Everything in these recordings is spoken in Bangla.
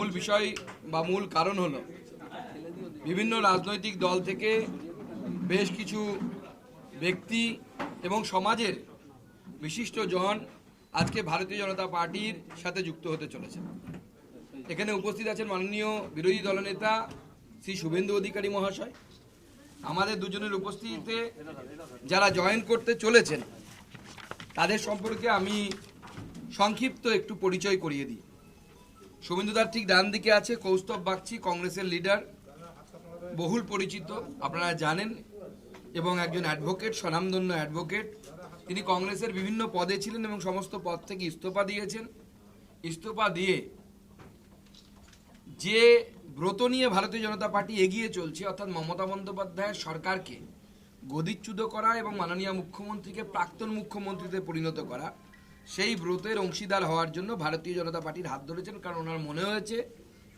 মূল বিষয় বা মূল কারণ হলো, বিভিন্ন রাজনৈতিক দল থেকে বেশ কিছু ব্যক্তি এবং সমাজের বিশিষ্ট জন আজকে ভারতীয় জনতা পার্টির সাথে যুক্ত হতে চলেছে এখানে উপস্থিত আছেন মাননীয় বিরোধী দলনেতা শ্রী শুভেন্দু অধিকারী মহাশয়। আমাদের দুজনের উপস্থিতিতে যারা জয়েন করতে চলেছেন, তাদের সম্পর্কে আমি সংক্ষিপ্ত একটু পরিচয় করিয়ে দিই। শুভেন্দুদার ঠিক ডান দিকে আছে, কৌস্তব বাগচি, কংগ্রেসের লিডার, বহুল পরিচিত, আপনারা জানেন, এবং একজন অ্যাডভোকেট, স্বনামধন্য অ্যাডভোকেট। তিনি কংগ্রেসের বিভিন্ন পদে ছিলেন এবং সমস্ত পদ থেকে ইস্তফা দিয়েছেন। ইস্তফা দিয়ে যে ব্রত নিয়ে ভারতীয় জনতা পার্টি এগিয়ে চলছে, অর্থাৎ মমতা বন্দ্যোপাধ্যায়ের সরকারকে গদিচ্যুত করা এবং মাননীয় মুখ্যমন্ত্রীকে প্রাক্তন মুখ্যমন্ত্রীতে পরিণত করা সেই ব্রতের অংশীদার হওয়ার জন্য ভারতীয় জনতা পার্টির হাত ধরেছেন, কারণ ওনার মনে হয়েছে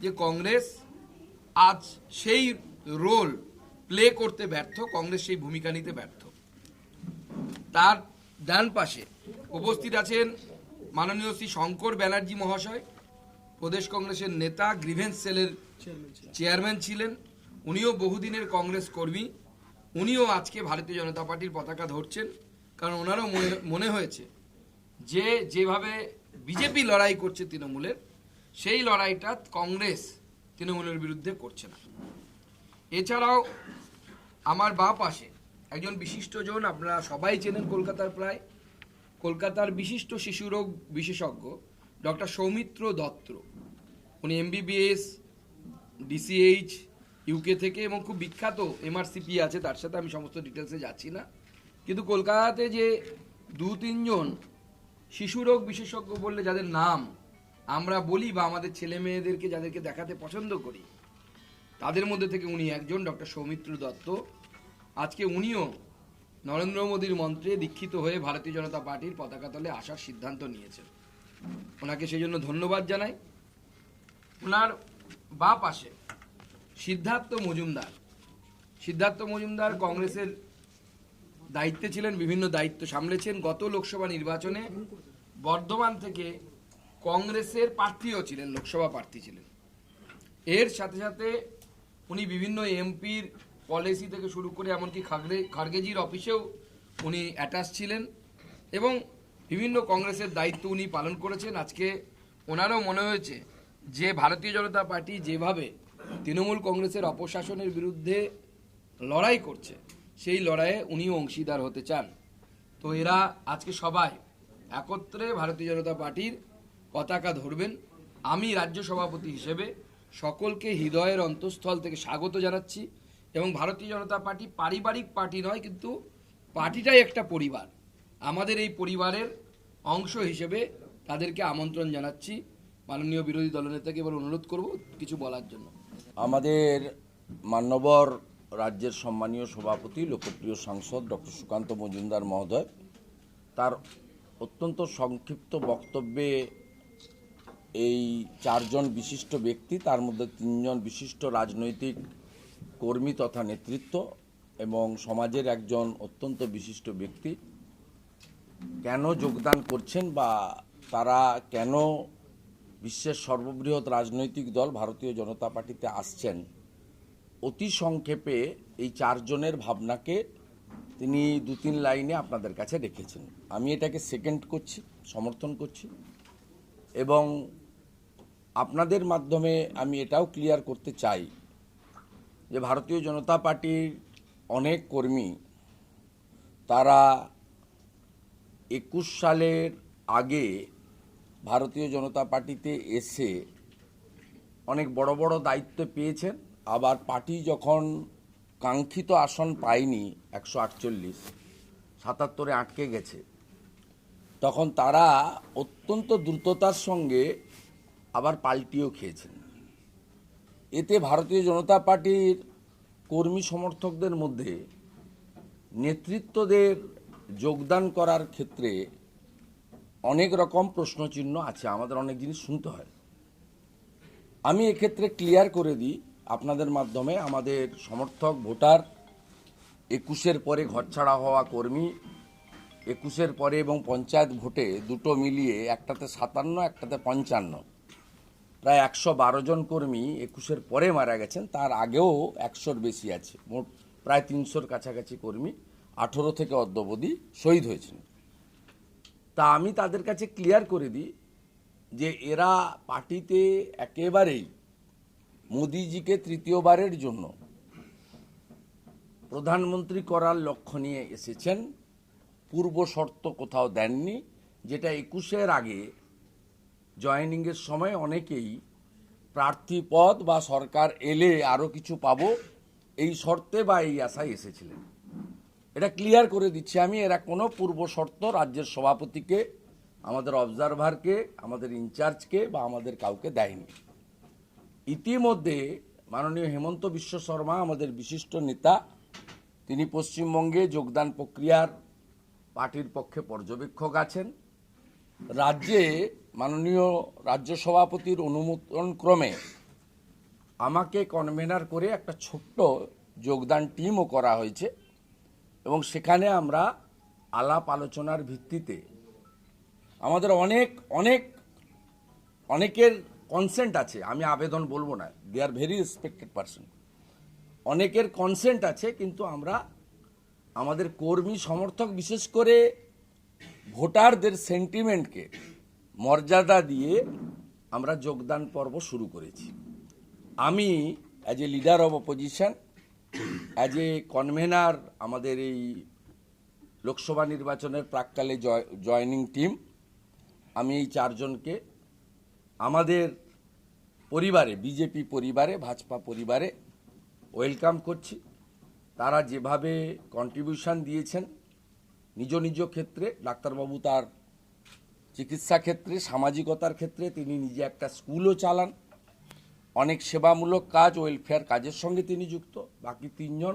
যে কংগ্রেস আজ সেই রোল প্লে করতে ব্যর্থ, কংগ্রেস সেই ভূমিকা নিতে ব্যর্থ। তার ডান পাশে উপস্থিত আছেন মাননীয় শ্রী শঙ্কর ব্যানার্জি মহাশয়, প্রদেশ কংগ্রেসের নেতা গ্রিভেন্স সেলের চেয়ারম্যান ছিলেন, উনিও বহুদিনের কংগ্রেস কর্মী, উনিও আজকে ভারতীয় জনতা পার্টির পতাকা ধরছেন, কারণ ওনারও মনে হয়েছে যে যেভাবে বিজেপি লড়াই করছে তৃণমূলের, সেই লড়াইটা কংগ্রেস তৃণমূলের বিরুদ্ধে করছে না। এছাড়াও আমার বাঁ পাশে একজন বিশিষ্ট জন আপনারা সবাই চেনেন কলকাতার প্রায়, কলকাতার বিশিষ্ট শিশুরোগ বিশেষজ্ঞ, ডক্টর সৌমিত্র দত্ত। উনি এমবিবিএস ডিসিএইচ ইউকে থেকে এবং খুব বিখ্যাত এমআরসিপি আছে, তার সাথে আমি সমস্ত ডিটেলসে যাচ্ছি না। কিন্তু কলকাতাতে যে দু তিনজন শিশুরোগ বিশেষজ্ঞ বললে যাদের নাম আমরা বলি বা আমাদের ছেলে মেয়েদেরকে যাদেরকে দেখাতে পছন্দ করি, তাদের মধ্যে থেকে উনি একজন ডক্টর সৌমিত্র দত্ত। আজকে উনিও নরেন্দ্র মোদীর মন্ত্রে দীক্ষিত হয়ে ভারতীয় জনতা পার্টির পতাকা তলে আসার সিদ্ধান্ত নিয়েছেন। ওনাকে সেই জন্য ধন্যবাদ জানাই। ওনার বা পাশে সিদ্ধার্থ মজুমদার। সিদ্ধার্থ মজুমদার কংগ্রেসের দায়িত্বে ছিলেন, বিভিন্ন দায়িত্ব সামলেছেন। গত লোকসভা নির্বাচনে বর্ধমান থেকে কংগ্রেসের প্রার্থীও ছিলেন, লোকসভা প্রার্থী ছিলেন। এর সাথে সাথে উনি বিভিন্ন এমপির পলিসি থেকে শুরু করে এমনকি খাগড়ে, খারগেজির অফিসেও উনি অ্যাটাচ ছিলেন এবং বিভিন্ন কংগ্রেসের দায়িত্ব উনি পালন করেছেন। আজকে ওনারও মনে হয়েছে যে ভারতীয় জনতা পার্টি যেভাবে তৃণমূল কংগ্রেসের অপশাসনের বিরুদ্ধে লড়াই করছে, সেই লড়াইয়ে উনিও অংশীদার হতে চান। তো এরা আজকে সবাই একত্রে ভারতীয় জনতা পার্টির পতাকা ধরবেন। আমি রাজ্য সভাপতি হিসেবে সকলকে হৃদয়ের অন্তঃস্থল থেকে স্বাগত জানাচ্ছি এবং ভারতীয় জনতা পার্টি পারিবারিক পার্টি নয়, কিন্তু পার্টিটাই একটা পরিবার। আমাদের এই পরিবারের অংশ হিসেবে তাদেরকে আমন্ত্রণ জানাচ্ছি। মাননীয় বিরোধী দলনেতাকে এবার অনুরোধ করব কিছু বলার জন্য। আমাদের মান্যবর রাজ্যের সম্মানীয় সভাপতি, লোকপ্রিয় সাংসদ ডক্টর সুকান্ত মজুমদার মহোদয়, তার অত্যন্ত সংক্ষিপ্ত বক্তব্যে এই চারজন বিশিষ্ট ব্যক্তি, তার মধ্যে তিনজন বিশিষ্ট রাজনৈতিক কর্মী তথা নেতৃত্ব এবং সমাজের একজন অত্যন্ত বিশিষ্ট ব্যক্তি। কেন যোগদান করছেন বা তারা কেন বিশ্বের সর্ববৃহৎ রাজনৈতিক দল ভারতীয় জনতা পার্টিতে আসছেন, অতি সংক্ষেপে এই চারজনের ভাবনাকে তিনি দু তিন লাইনে আপনাদের কাছে রেখেছেন। আমি এটাকে সেকেন্ড করছি, সমর্থন করছি এবং আপনাদের মাধ্যমে আমি এটাও ক্লিয়ার করতে চাই যে ভারতীয় জনতা পার্টির অনেক কর্মী তারা একুশ সালের আগে ভারতীয় জনতা পার্টিতে এসে অনেক বড় বড় দায়িত্ব পেয়েছেন। আবার পার্টি যখন কাঙ্ক্ষিত আসন পায়নি একশো আটচল্লিশ। সাতাত্তরে আটকে গেছে। তখন তারা অত্যন্ত দ্রুততার সঙ্গে আবার পাল্টিও খেয়েছেন। এতে ভারতীয় জনতা পার্টির কর্মী সমর্থকদের মধ্যে নেতৃত্বদের যোগদান করার ক্ষেত্রে অনেক রকম প্রশ্নচিহ্ন আছে, আমাদের অনেক জিনিস শুনতে হয়। আমি এক্ষেত্রে ক্লিয়ার করে দিই আপনাদের মাধ্যমে আমাদের সমর্থক, ভোটার, একুশের পরে ঘরছাড়া হওয়া কর্মী, একুশের পরে এবং পঞ্চায়েত ভোটে দুটো মিলিয়ে একটাতে সাতান্ন, একটাতে পঞ্চান্ন। প্রায় একশো বারো জন কর্মী একুশের পরে মারা গেছেন, তার আগেও একশোর বেশি আছে। মোট প্রায় তিনশোর কাছাকাছি কর্মী, আঠেরো থেকে অদ্যবধি শহীদ হয়েছেন। তা আমি তাদের কাছে ক্লিয়ার করে দিই যে এরা পার্টিতে একেবারেই মোদিজিকে তৃতীয়বারের জন্য প্রধানমন্ত্রী করার লক্ষ্য নিয়ে এসেছেন। পূর্ব শর্ত কোথাও দেননি, যেটা একুশের আগে জয়েনিংয়ের সময় অনেকেই প্রার্থী পদ বা সরকার এলে আরও কিছু পাব এই শর্তে বা এই আশায় এসেছিলেন। এটা ক্লিয়ার করে দিচ্ছি আমি, এরা কোনো পূর্ব শর্ত রাজ্যের সভাপতিকে, আমাদের অবজারভারকে, আমাদের ইনচার্জকে বা আমাদের কাউকে দেয়নি। ইতিমধ্যে মাননীয় হেমন্ত বিশ্ব শর্মা, আমাদের বিশিষ্ট নেতা, তিনি পশ্চিমবঙ্গে যোগদান প্রক্রিয়ার পার্টির পক্ষে পর্যবেক্ষক আছেন। রাজ্যে মাননীয় রাজ্য সভাপতির অনুমোদন ক্রমে আমাকে কনভেনার করে একটা ছোট্ট যোগদান টিমও করা হয়েছে এবং সেখানে আমরা আলাপ আলোচনার ভিত্তিতে আমাদের অনেক অনেক, অনেকের কনসেন্ট আছে, আমি আবেদন বলব না they are very respected person অনেকের কনসেন্ট আছে, কিন্তু আমরা, আমাদের কর্মী সমর্থক বিশেষ করে ভোটারদের সেন্টিমেন্টকে মর্যাদা দিয়ে আমরা যোগদান পর্ব শুরু করেছি। আমি as a leader of opposition as a convener আমাদের এই লোকসভা নির্বাচনের প্রাককালে জয়নিং টিম আমি এই চারজনকে, আমাদের পরিবারে, বিজেপি পরিবারে, ভাজপা পরিবারে ওয়েলকাম করছি। তারা যেভাবে কন্ট্রিবিউশন দিয়েছেন, নিজ নিজ ক্ষেত্রে, ডাক্তারবাবু তার চিকিৎসা ক্ষেত্রে, সামাজিকতার ক্ষেত্রে, তিনি নিজে একটা স্কুলও চালান। অনেক সেবামূলক কাজ ওয়েলফেয়ার কাজের সঙ্গে তিনি যুক্ত। বাকি তিনজন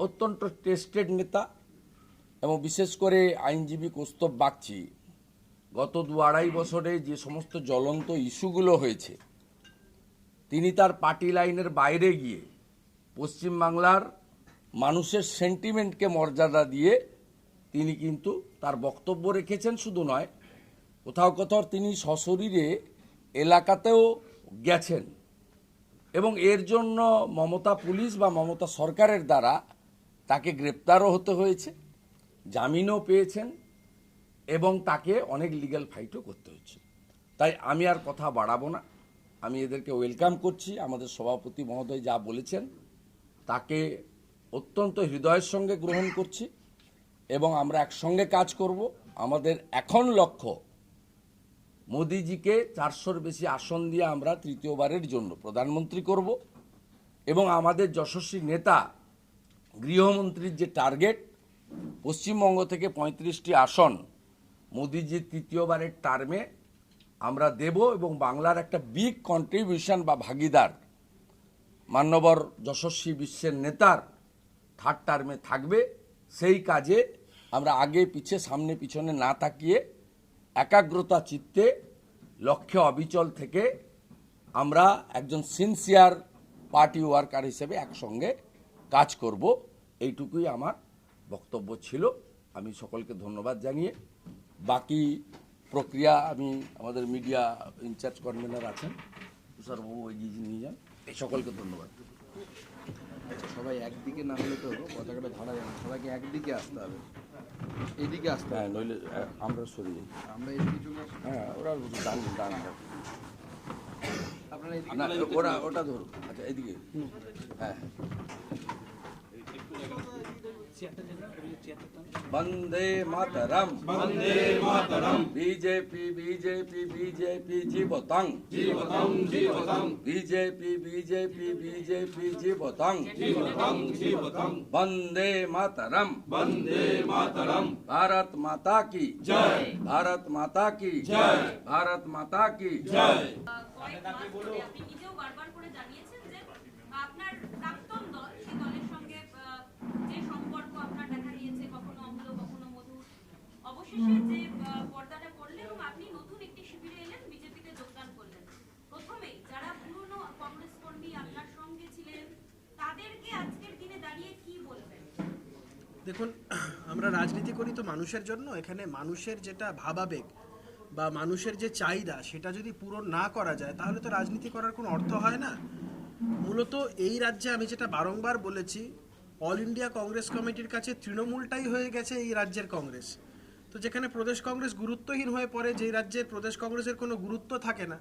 অত্যন্ত টেস্টেড নেতা এবং বিশেষ করে আইনজীবী কৌস্তব বাগচি। গত দু আড়াই বছরে যে সমস্ত জ্বলন্ত ইস্যুগুলো হয়েছে তিনি তার পার্টি লাইনের বাইরে গিয়ে পশ্চিমবাংলার মানুষের সেন্টিমেন্টকে মর্যাদা দিয়ে তিনি কিন্তু তার বক্তব্য রেখেছেন, শুধু নয়, কোথাও কোথাও তিনি সশরীরে এলাকাতেও গেছেন। এবং এর জন্য মমতা পুলিশ বা মমতা সরকারের দ্বারা তাকে গ্রেপ্তারও হতে হয়েছে, জামিনও পেয়েছেন এবং তাকে অনেক লিগ্যাল ফাইটও করতে হয়েছে তাই আমি আর কথা বাড়াবো না। আমি এদেরকে ওয়েলকাম করছি। আমাদের সভাপতি মহোদয় যা বলেছেন, তাকে অত্যন্ত হৃদয়ের সঙ্গে গ্রহণ করছি এবং আমরা একসঙ্গে কাজ করব। আমাদের এখন লক্ষ্য মোদিজিকে চারশোর বেশি আসন দিয়ে আমরা তৃতীয়বারের জন্য প্রধানমন্ত্রী করব এবং আমাদের যশস্বী নেতা, গৃহমন্ত্রীর যে টার্গেট পশ্চিমবঙ্গ থেকে পঁয়ত্রিশটি আসন মোদিজির তৃতীয়বারের টার্মে আমরা দেব এবং বাংলার একটা বিগ কন্ট্রিবিউশন বা ভাগিদার, মান্যবর যশস্বী বিশ্বের নেতার থার্ড টার্মে থাকবে। সেই কাজে আমরা আগে পিছে, সামনে পিছনে না তাকিয়ে একাগ্রতা চিত্তে, লক্ষ্যে অবিচল থেকে আমরা একজন সিনসিয়ার পার্টি ওয়ার্কার হিসেবে একসঙ্গে কাজ করব। এইটুকুই আমার বক্তব্য ছিল। আমি সকলকে ধন্যবাদ জানিয়ে বাকি প্রক্রিয়া আমি আমাদের মিডিয়া ইনচার্জ কনভেনার আছেন তুষারবাবু এগিয়ে নিয়ে যান। এই সকলকে ধন্যবাদ। সবাই একদিকে না হলে তো পতাকাটা ধরা যাবে সবাইকে একদিকে আসতে হবে। এদিকে আসতে হ্যাঁ হবে। নইলে আমরা সরিয়ে আমরা এদিকে হ্যাঁ ওরা ডান ডান ডান। আপনারা ওরা ওটা ধরুন। আচ্ছা এদিকে। হ্যাঁ वंदे मातरम। वंदे मातरम। बीजेपी बीजेपी बीजेपी जीवतंग जीवतंग जीवतंग बीजेपी बीजेपी बीजेपी जीवतंग जीवतंग जीवतंग वंदे मातरम। वंदे मातरम। भारत माता की। जय। भारत माता की। जय। भारत माता की। जय। আমরা রাজনীতি করি তো মানুষের জন্য, এখানে মানুষের যেটা ভাবাবেগ বা মানুষের যে চাহিদা সেটা যদি পূরণ না করা যায়, তাহলে তো রাজনীতি করার কোনো অর্থ হয় না। মূলত এই রাজ্যে আমি যেটা বারংবার বলেছি অল ইন্ডিয়া কংগ্রেস কমিটির কাছে তৃণমূলটাই হয়ে গেছে এই রাজ্যের কংগ্রেস। তো যেখানে প্রদেশ কংগ্রেস গুরুত্বহীন হয়ে পড়ে, যেই রাজ্যের প্রদেশ কংগ্রেসের কোনো গুরুত্ব থাকে না,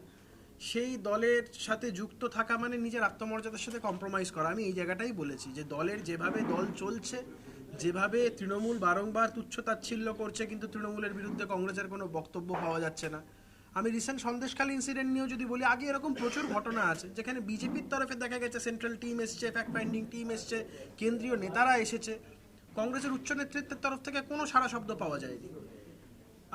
সেই দলের সাথে যুক্ত থাকা মানে নিজের আত্মমর্যাদার সাথে কম্প্রোমাইজ করা। আমি এই জায়গাটাই বলেছি যে দলের যেভাবে দল চলছে যেভাবে তৃণমূল বারংবার তুচ্ছতাচ্ছিল্য করছে, কিন্তু তৃণমূলের বিরুদ্ধে কংগ্রেসের কোনো বক্তব্য পাওয়া যাচ্ছে না। আমি রিসেন্ট সন্দেশখালী ইনসিডেন্ট নিয়েও যদি বলি, আগে এরকম প্রচুর ঘটনা আছে, যেখানে বিজেপির তরফে দেখা গেছে সেন্ট্রাল টিম এসছে ফ্যাক্ট ফাইন্ডিং টিম এসছে, কেন্দ্রীয় নেতারা এসেছে। কংগ্রেসের উচ্চ নেতৃত্বের তরফ থেকে কোনো সারা শব্দ পাওয়া যায়নি।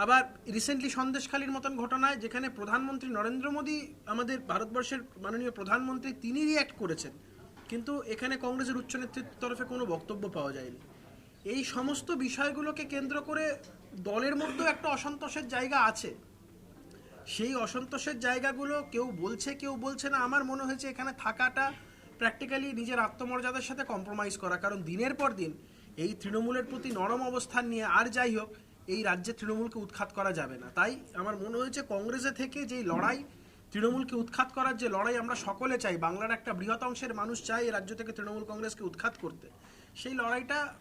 আবার রিসেন্টলি সন্দেশখালীর মতন ঘটনায়, যেখানে প্রধানমন্ত্রী নরেন্দ্র মোদী, আমাদের ভারতবর্ষের মাননীয় প্রধানমন্ত্রী তিনি রিয়্যাক্ট করেছেন। কিন্তু এখানে কংগ্রেসের উচ্চ নেতৃত্বের তরফে কোনো বক্তব্য পাওয়া যায়নি। এই সমস্ত বিষয়গুলোকে কেন্দ্র করে দলের মধ্যেও একটা অসন্তোষের জায়গা আছে। সেই অসন্তোষের জায়গাগুলো কেউ বলছে কেউ বলছে না। আমার মনে হয়েছে এখানে থাকাটা প্র্যাকটিক্যালি নিজের আত্মমর্যাদার সাথে কম্প্রোমাইজ করা। কারণ দিনের পর দিন এই তৃণমূলের প্রতি নরম অবস্থান নিয়ে আর যাই হোক, এই রাজ্যে তৃণমূলকে উৎখাত করা যাবে না। তাই আমার মনে হয়েছে কংগ্রেসে থেকে যেই লড়াই, তৃণমূলকে উৎখাত করার যে লড়াই আমরা সকলে চাই, বাংলার একটা বৃহৎ অংশের মানুষ চাই এই রাজ্য থেকে তৃণমূল কংগ্রেসকে উৎখাত করতে। সেই লড়াইটা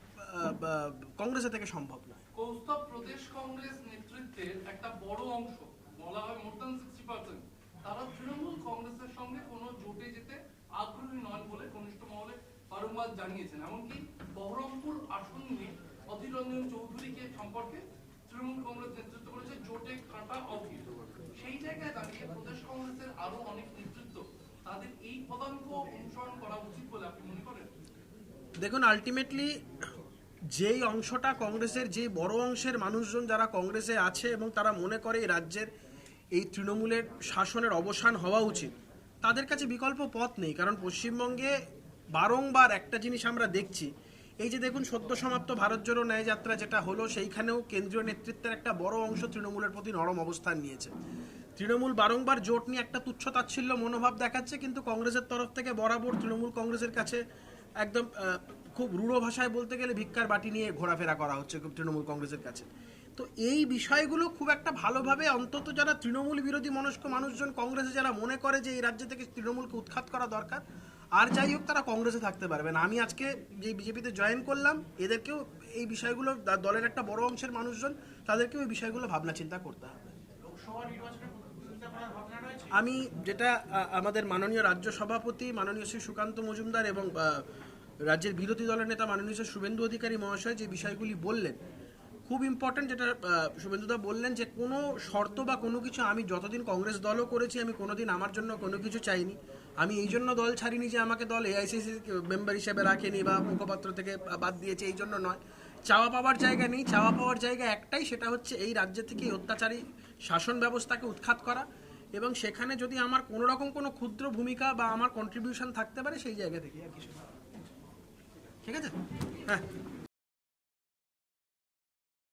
কংগ্রেসে থেকে সম্ভব নয়। কৌস্তব প্রদেশ কংগ্রেস নেতৃত্বের একটা বড় অংশ বলা হয় মোর দ্যান সিক্সটি পার্সেন্ট তারা তৃণমূল কংগ্রেসের সঙ্গে কোনো জোটে যেতে আগ্রহী নয় বলে কনিষ্ঠ মহলে বারংবার জানিয়েছেন। এমনকি বহরমপুর আসন নিয়ে অধীর রঞ্জন চৌধুরীকে সম্পর্কে তৃণমূল কংগ্রেস নেতৃত্ব করেছে জোটে কাটা অধীর। সেই জায়গায় দাঁড়িয়ে প্রদেশ কংগ্রেসের আরও অনেক নেতৃত্ব তাদের এই পদাঙ্ক অনুসরণ করা উচিত বলে আপনি মনে করেন? দেখুন আলটিমেটলি যেই অংশটা কংগ্রেসের যে বড় অংশের মানুষজন যারা কংগ্রেসে আছে এবং তারা মনে করে এই রাজ্যের, এই তৃণমূলের শাসনের অবসান হওয়া উচিত, তাদের কাছে বিকল্প পথ নেই। কারণ পশ্চিমবঙ্গে বারংবার একটা জিনিস আমরা দেখছি, এই যে দেখুন সদ্য সমাপ্ত ভারত জোড়ো ন্যায় যাত্রা যেটা হলো, সেইখানেও কেন্দ্রীয় নেতৃত্বের একটা বড় অংশ তৃণমূলের প্রতি নরম অবস্থান নিয়েছে। তৃণমূল বারংবার জোট নিয়ে একটা তুচ্ছ তাচ্ছিল্য মনোভাব দেখাচ্ছে, কিন্তু কংগ্রেসের তরফ থেকে বরাবর তৃণমূল কংগ্রেসের কাছে একদম খুব রূঢ় ভাষায় বলতে গেলে ভিক্ষার বাটি নিয়ে ঘোরাফেরা করা হচ্ছে তৃণমূল কংগ্রেসের কাছে। তো এই বিষয়গুলো খুব একটা ভালোভাবে অন্তত যারা তৃণমূল বিরোধী মনস্ক মানুষজন কংগ্রেসে যারা মনে করে যে এই রাজ্য থেকে তৃণমূলকে উৎখাত করা দরকার আর যাই হোক তারা কংগ্রেসে থাকতে পারবেন। আমি আজকে যে বিজেপিতে জয়েন করলাম এদেরকেও এই বিষয়গুলো দলের একটা বড় অংশের মানুষজন তাদেরকেও এই বিষয়গুলো ভাবনা চিন্তা করতে হবে। আমি যেটা আমাদের মাননীয় রাজ্য সভাপতি মাননীয় শ্রী সুকান্ত মজুমদার এবং রাজ্যের বিরোধী দলের নেতা মাননীয় শুভেন্দু অধিকারী মহাশয় যে বিষয়গুলি বললেন, খুব ইম্পর্টেন্ট যেটা শুভেন্দুদা বললেন যে কোনো শর্ত বা কোনো কিছু আমি যতদিন কংগ্রেস দলও করেছি, আমি কোনোদিন আমার জন্য কোনো কিছু চাইনি। আমি এই জন্য দল ছাড়িনি যে আমাকে দল এআইসিসি মেম্বার হিসেবে রাখেনি বা মুখপাত্র থেকে বাদ দিয়েছে, এই জন্য নয়। চাওয়া পাওয়ার জায়গা নেই। চাওয়া পাওয়ার জায়গা একটাই, সেটা হচ্ছে এই রাজ্য থেকে অত্যাচারী শাসন ব্যবস্থাকে উৎখাত করা এবং সেখানে যদি আমার কোনো রকম কোনো ক্ষুদ্র ভূমিকা বা আমার কন্ট্রিবিউশন থাকতে পারে, সেই জায়গা থেকে আর কিছু। ঠিক আছে হ্যাঁ